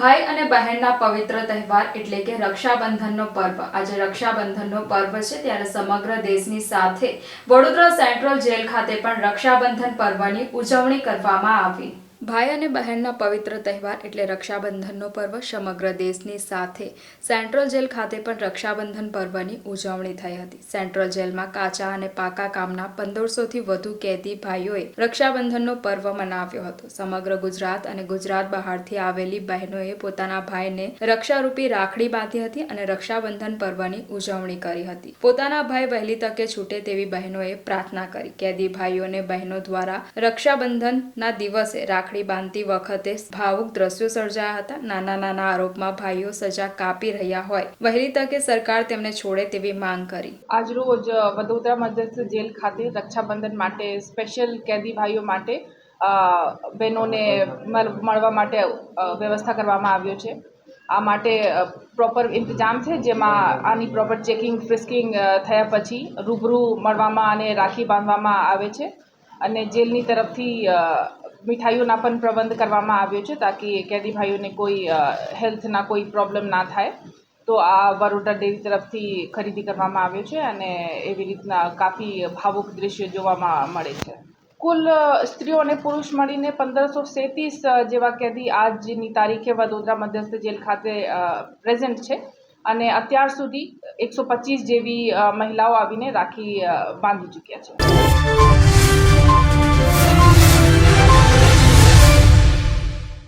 ભાઈ અને બહેનના પવિત્ર તહેવાર એટલે કે રક્ષાબંધનનો પર્વ. આજે રક્ષાબંધનનો પર્વ છે ત્યારે સમગ્ર દેશની સાથે વડોદરા સેન્ટ્રલ જેલ ખાતે પણ રક્ષાબંધન પર્વની ઉજવણી કરવામાં આવી. ભાઈ અને બહેનના પવિત્ર તહેવાર એટલે રક્ષાબંધનનો પર્વ સમગ્ર દેશની સાથે સેન્ટ્રલ જેલ ખાતે પણ રક્ષાબંધન પર્વની ઉજવણી થઈ હતી. સેન્ટ્રલ જેલમાં કાચા અને પાકા કામના પંદરસોથી વધુ કેદી ભાઈઓએ રક્ષાબંધનનો પર્વ મનાવ્યો હતો. સમગ્ર ગુજરાત અને ગુજરાત બહારથી આવેલી બહેનોએ પોતાના ભાઈને રક્ષારૂપી રાખડી બાંધી હતી અને રક્ષાબંધન પર્વની ઉજવણી કરી હતી. પોતાના ભાઈ વહેલી તકે છૂટે તેવી બહેનોએ પ્રાર્થના કરી. કેદી ભાઈઓને બહેનો દ્વારા રક્ષાબંધનના દિવસે રાખડી બાંધતી વખતે ભાવુક દ્રશ્યો સર્જાયા હતા. નાના નાના આરોપમાં ભાઈઓ સજા કાપી રહ્યા હોય. વહેલી તકે સરકાર તેમને છોડે તેવી માંગ કરી. આજરોજ વડોદરા મધ્યસ્થ જેલ ખાતે રક્ષાબંધન માટે, સ્પેશિયલ કેદી ભાઈઓ માટે બહેનોને મળ- મળવા માટે વ્યવસ્થા કરવામાં આવ્યો છે. આ માટે પ્રોપર ઇંતજામ છે, જેમાં આની પ્રોપર ચેકિંગ ફ્રિસ્કિંગ થયા પછી રૂબરૂ મળવામાં અને રાખી બાંધવામાં આવે છે. અને જેલની તરફથી મીઠાઈઓના પણ પ્રબંધ કરવામાં આવ્યો છે તાકી કેદી ભાઈઓને કોઈ હેલ્થના કોઈ પ્રોબ્લેમ ના થાય. તો આ બરોડા ડેરી તરફથી ખરીદી કરવામાં આવ્યો છે અને એવી રીતના કાફી ભાવુક દ્રશ્યો જોવામાં મળે છે. કુલ સ્ત્રીઓ અને પુરુષ મળીને પંદરસો સેતીસ જેવા કેદી આજની તારીખે વડોદરા મધ્યસ્થ જેલ ખાતે પ્રેઝન્ટ છે. અને અત્યાર સુધી એકસો પચીસ જેવી મહિલાઓ આવીને રાખી બાંધી ચૂક્યા છે.